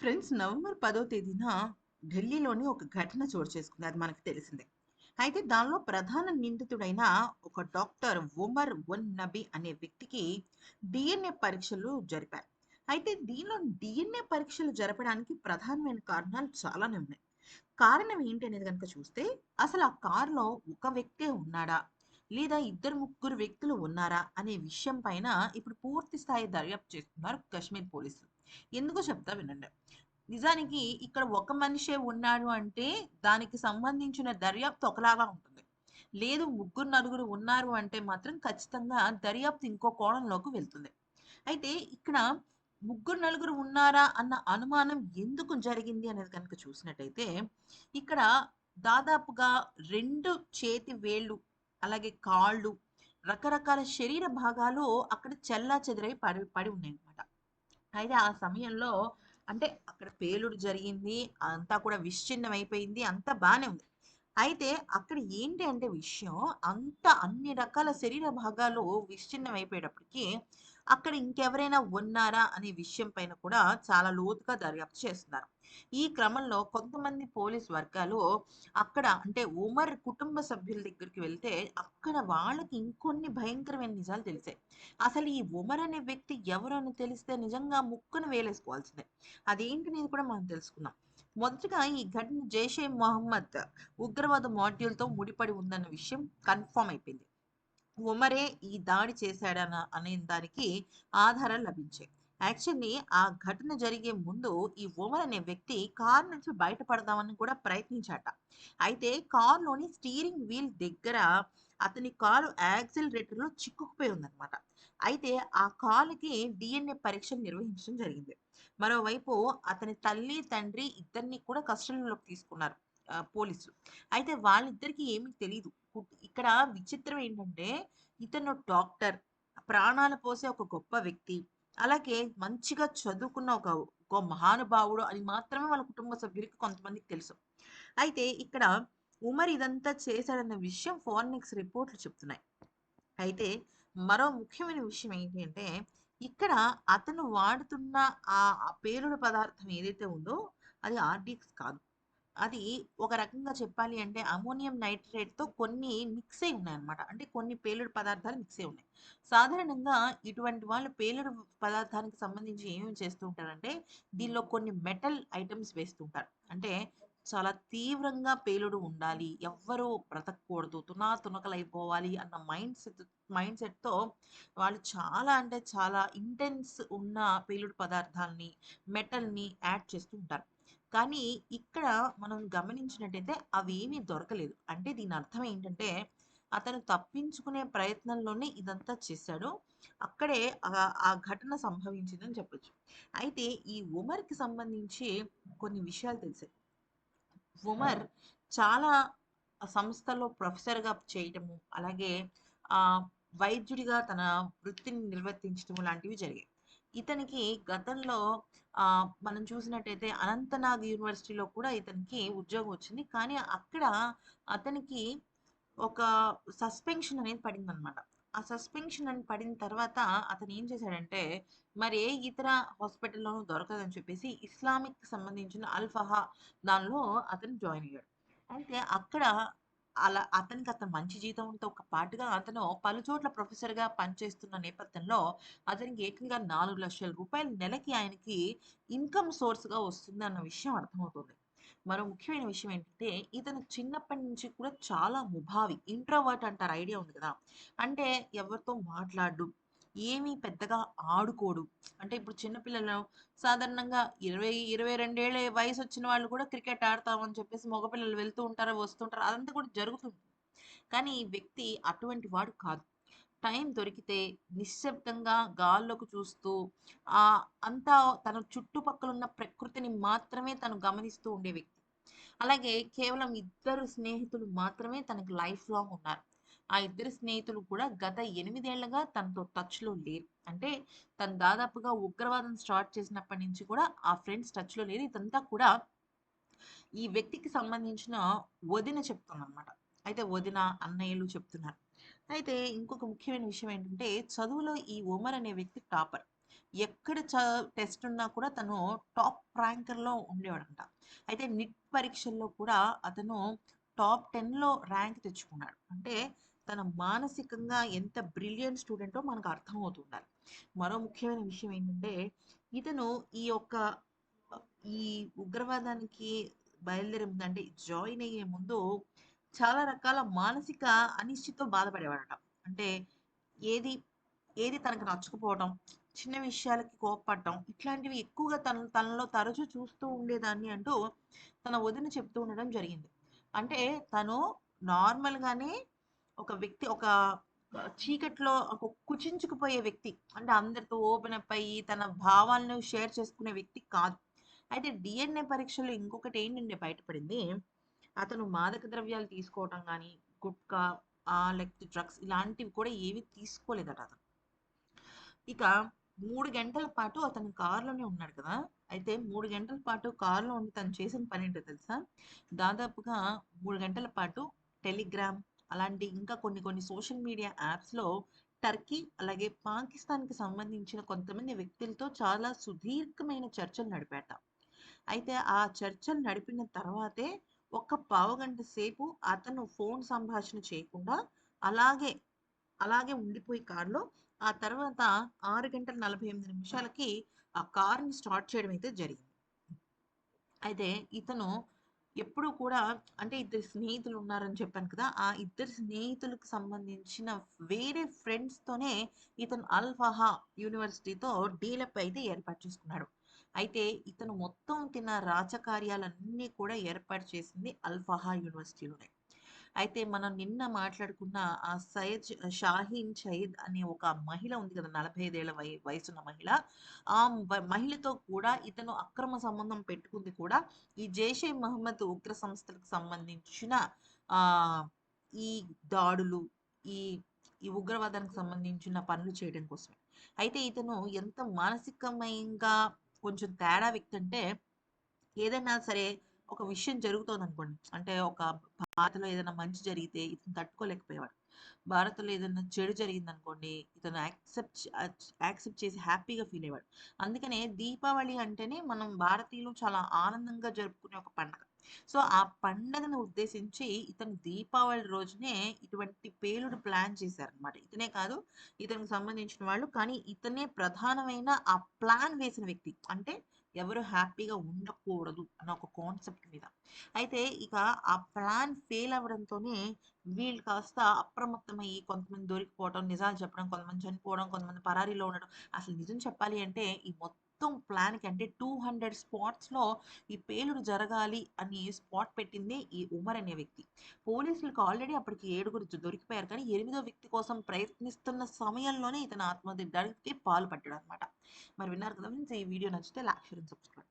Friends November పదో తేదీన ఢిల్లీలోని ఒక ఘటన చోటు చేసుకుంది అది మనకు తెలిసిందే. అయితే దానిలో ప్రధాన నిందితుడైన ఒక డాక్టర్ ఉమర్ ఉన్ నబీ అనే వ్యక్తికి డిఎన్ఏ పరీక్షలు జరిపారు. అయితే దీనిలో డిఎన్ఏ పరీక్షలు జరపడానికి ప్రధానమైన కారణాలు చాలానే ఉన్నాయి. కారణం ఏంటి అనేది కనుక చూస్తే అసలు ఆ కారులో ఒక వ్యక్తే ఉన్నాడా? లేదా ఇద్దరు ముగ్గురు వ్యక్తులు ఉన్నారా? అనే విషయం పైన ఇప్పుడు పూర్తి స్థాయి దర్యాప్తు చేస్తున్నారు కశ్మీర్ పోలీసులు. ఎందుకు చెప్తా వినండి. నిజానికి ఇక్కడ ఒక మనిషే ఉన్నాడు అంటే దానికి సంబంధించిన దర్యాప్తు ఒకలాగా ఉంటుంది. లేదు ముగ్గురు నలుగురు ఉన్నారు అంటే మాత్రం ఖచ్చితంగా దర్యాప్తు ఇంకో కోణంలోకి వెళ్తుంది. అయితే ఇక్కడ ముగ్గురు నలుగురు ఉన్నారా అన్న అనుమానం ఎందుకు జరిగింది అనేది కనుక చూసినట్టయితే ఇక్కడ దాదాపుగా రెండు చేతి వేళ్ళు అలాగే కాళ్ళు రకరకాల శరీర భాగాలు అక్కడ చెల్లా చెదరై పడి పడి ఉన్నాయి అనమాట అయితే ఆ సమయంలో అంటే అక్కడ పేలుడు జరిగింది అంతా కూడా విశ్చిన్నం అయిపోయింది అంతా బాగానే ఉంది. అయితే అక్కడ ఏంటి అంటే విషయం అంత అన్ని రకాల శరీర భాగాలు విశ్చిన్నం అయిపోయేటప్పటికి అక్కడ ఇంకెవరైనా ఉన్నారా అనే విషయం పైన కూడా చాలా లోతుగా దర్యాప్తు చేస్తున్నారు. ఈ క్రమంలో కొంతమంది పోలీస్ వర్గాలు అక్కడ అంటే ఉమర్ కుటుంబ సభ్యుల దగ్గరికి వెళ్తే అక్కడ వాళ్ళకి ఇంకొన్ని భయంకరమైన నిజాలు తెలిసాయి. అసలు ఈ ఉమర్ అనే వ్యక్తి ఎవరని తెలిస్తే నిజంగా ముక్కును వేలేసుకోవాల్సిందే. అదేంటి అనేది కూడా మనం తెలుసుకుందాం. మొదటగా ఈ ఘటన జైషే మొహమ్మద్ ఉగ్రవాద మాడ్యూల్తో ముడిపడి ఉందన్న విషయం కన్ఫర్మ్ అయిపోయింది. ఉమరే ఈ దాడి చేశాడన అనే దానికి ఆధారాలు లభించాయి యాక్చువల్లీ ఆ ఘటన జరిగే ముందు ఈ ఉమర్ అనే వ్యక్తి కార్ నుంచి బయటపడదామని కూడా ప్రయత్నించాట. అయితే కార్లోని స్టీరింగ్ వీల్ దగ్గర అతని కారు యాక్సిలరేటర్లో చిక్కుకుపోయి ఉందన్నమాట. అయితే ఆ కాలుకి డిఎన్ఏ పరీక్షలు నిర్వహించడం జరిగింది. మరోవైపు అతని తల్లి తండ్రి ఇద్దరిని కూడా కస్టడీలోకి తీసుకున్నారు. పోలీసులు. అయితే వాళ్ళిద్దరికి ఏమీ తెలియదు ఇక్కడ విచిత్రం ఏంటంటే ఇతను డాక్టర్ ప్రాణాలు పోసే ఒక గొప్ప వ్యక్తి అలాగే మంచిగా చదువుకున్న ఒక ఒక మహానుభావుడు అని మాత్రమే వాళ్ళ కుటుంబ సభ్యులకి కొంతమందికి తెలుసు. అయితే ఇక్కడ ఉమర్ ఇదంతా చేశాడన్న విషయం ఫోరెన్సిక్స్ రిపోర్ట్లు చెప్తున్నాయి. అయితే మరో ముఖ్యమైన విషయం ఏంటి అంటే ఇక్కడ అతను వాడుతున్న ఆ ఆ పేలుడు పదార్థం ఏదైతే ఉందో అది ఆర్డిక్స్ కాదు. అది ఒక రకంగా చెప్పాలి అంటే అమోనియం నైట్రేట్తో కొన్ని మిక్స్ అయి ఉన్నాయి అనమాట అంటే కొన్ని పేలుడు పదార్థాలు మిక్స్ అయి ఉన్నాయి. సాధారణంగా ఇటువంటి వాళ్ళు పేలుడు పదార్థానికి సంబంధించి ఏమేమి చేస్తూ ఉంటారంటే దీనిలో కొన్ని మెటల్ ఐటమ్స్ వేస్తుంటారు. అంటే చాలా తీవ్రంగా పేలుడు ఉండాలి ఎవ్వరూ బ్రతకూడదు తునా తునకలైపోవాలి అన్న మైండ్ సెట్ మైండ్ సెట్తో వాళ్ళు చాలా అంటే చాలా ఇంటెన్స్ ఉన్న పేలుడు పదార్థాలని మెటల్ని యాడ్ చేస్తూ ఉంటారు. కానీ ఇక్కడ మనం గమనించినట్టయితే అవి ఏమీ దొరకలేదు. అంటే దీని అర్థం ఏంటంటే అతను తప్పించుకునే ప్రయత్నంలోనే ఇదంతా చేశాడు. అక్కడే ఆ- ఘటన సంభవించిందని చెప్పొచ్చు. అయితే ఈ ఉమర్కి సంబంధించి కొన్ని విషయాలు తెలిసాయి. ఉమర్ చాలా సంస్థల్లో ప్రొఫెసర్గా చేయటము అలాగే ఆ వైద్యుడిగా తన వృత్తిని నిర్వర్తించడం లాంటివి జరిగాయి. ఇతనికి గతంలో ఆ, మనం చూసినట్టయితే అనంతనాగ్ యూనివర్సిటీలో కూడా ఇతనికి ఉద్యోగం వచ్చింది. కానీ అక్కడ అతనికి ఒక సస్పెన్షన్ అనేది పడింది అనమాట ఆ సస్పెన్షన్ అని పడిన తర్వాత అతను ఏం చేశాడంటే మరి ఏ ఇతర హాస్పిటల్లోనూ దొరకదని చెప్పేసి ఇస్లామిక్ సంబంధించిన అల్ఫహా దానిలో అతను జాయిన్ అయ్యాడు. అయితే అక్కడ అలా అతనికి అతను మంచి జీతంతో పాటుగా అతను పలు చోట్ల ప్రొఫెసర్గా పనిచేస్తున్న నేపథ్యంలో అతనికి ఏకంగా నాలుగు లక్షల రూపాయలు నెలకి ఆయనకి ఇన్కమ్ సోర్స్గా వస్తుంది అన్న విషయం అర్థమవుతుంది. మరో ముఖ్యమైన విషయం ఏంటంటే ఇతను చిన్నప్పటి నుంచి కూడా చాలా ముభావి ఇంట్రోవర్ట్ అంటారు ఐడియా ఉంది కదా. అంటే ఎవరితో మాట్లాడు ఏమీ పెద్దగా ఆడుకోడు. అంటే ఇప్పుడు చిన్నపిల్లలు సాధారణంగా ఇరవై ఇరవై రెండేళ్ళ వయసు వచ్చిన వాళ్ళు కూడా క్రికెట్ ఆడతామని చెప్పేసి మగపిల్లలు వెళ్తూ ఉంటారు వస్తుంటారు. అదంతా కూడా జరుగుతుంది. కానీ ఈ వ్యక్తి అటువంటి వాడు కాదు. టైం దొరికితే నిశ్శబ్దంగా గాల్లోకి చూస్తూ ఆ అంతా తన చుట్టుపక్కల ఉన్న ప్రకృతిని మాత్రమే తను గమనిస్తూ ఉండే వ్యక్తి. అలాగే కేవలం ఇద్దరు స్నేహితులు మాత్రమే తనకి లైఫ్ లాంగ్ ఉన్నారు. ఆ ఇద్దరు స్నేహితులు కూడా గత ఎనిమిదేళ్ళుగా తనతో టచ్లో లేరు. అంటే తను దాదాపుగా ఉగ్రవాదం స్టార్ట్ చేసినప్పటి నుంచి కూడా ఆ ఫ్రెండ్స్ టచ్లో లేరు. ఇదంతా కూడా ఈ వ్యక్తికి సంబంధించిన వదిన చెప్తుందన్నమాట. అయితే వదిన అన్నయ్యలు చెప్తున్నారు. అయితే ఇంకొక ముఖ్యమైన విషయం ఏంటంటే చదువులో ఈ ఉమర్ అనే వ్యక్తి టాపర్. ఎక్కడ చ టెస్ట్ ఉన్నా కూడా తను టాప్ ర్యాంకర్‌లో ఉండేవాడంట. అయితే నిట్ పరీక్షల్లో కూడా అతను టాప్ 10లో ర్యాంక్ తెచ్చుకున్నాడు. అంటే తన మానసికంగా ఎంత బ్రిలియంట్ స్టూడెంటో మనకు అర్థమవుతుండాలి. మరో ముఖ్యమైన విషయం ఏంటంటే, ఇతను ఈ యొక్క ఈ ఉగ్రవాదానికి బయలుదేరే ముందు అంటే జాయిన్ అయ్యే ముందు చాలా రకాల మానసిక అనిశ్చితితో బాధపడేవాడట. అంటే ఏది, ఏది తనకు నచ్చకపోవడం, చిన్న విషయాలకి కోప్పడటం ఇట్లాంటివి ఎక్కువగా తన తనలో తరచూ చూస్తూ ఉండేదాన్ని అంటూ తన వదిన చెప్తూ ఉండడం జరిగింది. అంటే తను నార్మల్‌గానే ఒక వ్యక్తి ఒక చీకట్లో ఒక కుచించుకుపోయే వ్యక్తి. అంటే అందరితో ఓపెన్ అప్ అయ్యి తన భావాలను షేర్ చేసుకునే వ్యక్తి కాదు. అయితే డిఎన్ఏ పరీక్షలో ఇంకొకటి ఏంటంటే బయటపడింది. అతను మాదక ద్రవ్యాలు తీసుకోవటం కానీ గుట్కా లేకపోతే డ్రగ్స్ ఇలాంటివి కూడా ఏవి తీసుకోలేదట అతను. ఇక మూడు గంటల పాటు అతను కారులోనే ఉన్నాడు కదా! అయితే మూడు గంటల పాటు కారులో ఉండి తను చేసిన పని ఏంటో తెలుసా? దాదాపుగా మూడు గంటల పాటు టెలిగ్రామ్ అలాంటి ఇంకా కొన్ని కొన్ని సోషల్ మీడియా యాప్స్‌లో టర్కీ అలాగే పాకిస్తాన్‌కి సంబంధించిన కొంతమంది వ్యక్తులతో చాలా సుదీర్ఘమైన చర్చలు నడిపాట అయితే ఆ చర్చలు నడిపిన తర్వాతే ఒక పావుగంట సేపు అతను ఫోన్ సంభాషణ చేయకుండా అలాగే, అలాగే ఉండిపోయి కారులో ఆ తర్వాత ఆరు గంటల 48 నిమిషాలకి ఆ కార్‌ని స్టార్ట్ చేయడం అయితే జరిగింది. అయితే ఇతను ఎప్పుడూ కూడా అంటే ఇద్దరు స్నేహితులు ఉన్నారని చెప్పాను కదా! ఆ ఇద్దరు స్నేహితులకు సంబంధించిన వేరే ఫ్రెండ్స్‌తోనే ఇతను అల్ఫహా యూనివర్సిటీతో డీలప్ అయితే ఏర్పాటు చేసుకున్నాడు. అయితే ఇతను మొత్తం తిన్న రాజకార్యాలన్నీ కూడా ఏర్పాటు చేసింది అల్ఫహా యూనివర్సిటీలోనే. అయితే మనం నిన్న మాట్లాడుకున్న ఆ సయద్ షాహీన్ సయీద్ అనే ఒక మహిళ ఉంది కదా! 45 ఏళ్ళ వయ వయసున్న మహిళ. ఆ మహిళతో కూడా ఇతను అక్రమ సంబంధం పెట్టుకుంది కూడా ఈ జైషే మహమ్మద్ ఉగ్ర సంస్థలకు సంబంధించిన ఆ ఈ దాడులు, ఈ ఈ ఉగ్రవాదానికి సంబంధించిన పనులు చేయడం కోసమే. అయితే ఇతను ఎంత మానసికమయంగా కొంచెం తేడా వ్యక్తి అంటే ఏదైనా సరే ఒక విషయం జరుగుతోందనుకోండి. అంటే ఒక భారత్‌లో ఏదైనా మంచి జరిగితే ఇతను తట్టుకోలేకపోయేవాడు. భారత్‌లో ఏదైనా చెడు జరిగిందనుకోండి ఇతను యాక్సెప్ట్ యాక్సెప్ట్ చేసి హ్యాపీగా ఫీల్ అయ్యేవాడు. అందుకనే దీపావళి అంటేనే మనం భారతీయులు చాలా ఆనందంగా జరుపుకునే ఒక పండగ. సో, ఆ పండగను ఉద్దేశించి ఇతను దీపావళి రోజునే ఇటువంటి పేలుడు ప్లాన్ చేశారనమాట. ఇతనే కాదు ఇతనికి సంబంధించిన వాళ్ళు. కానీ ఇతనే ప్రధానమైన ఆ ప్లాన్ వేసిన వ్యక్తి. అంటే ఎవరు హ్యాపీగా ఉండకూడదు అన్న ఒక కాన్సెప్ట్ మీద. అయితే ఇక ఆ ప్లాన్ ఫెయిల్ అవ్వడంతోనే వీళ్ళు కాస్త అప్రమత్తమయ్యి కొంతమంది దొరికిపోవడం నిజాలు చెప్పడం, కొంతమంది చనిపోవడం, కొంతమంది పరారీలో ఉండడం. అసలు నిజం చెప్పాలి అంటే ఈ మొత్తం మొత్తం ప్లాన్‌కి అంటే 200 స్పాట్స్‌లో ఈ పేలుడు జరగాలి అని స్పాట్ పెట్టిందే ఈ ఉమర్ అనే వ్యక్తి. పోలీసులకు ఆల్రెడీ అప్పటికి ఏడుగురు దొరికిపోయారు. కానీ ఎనిమిదో వ్యక్తి కోసం ప్రయత్నిస్తున్న సమయంలోనే ఇతను ఆత్మహత్య పాల్పడ్డాడు అనమాట మరి విన్నారు కదా ఫ్రెండ్స్ ఈ వీడియో నచ్చితే లైక్, షేర్ అండ్ సబ్స్క్రైబ్.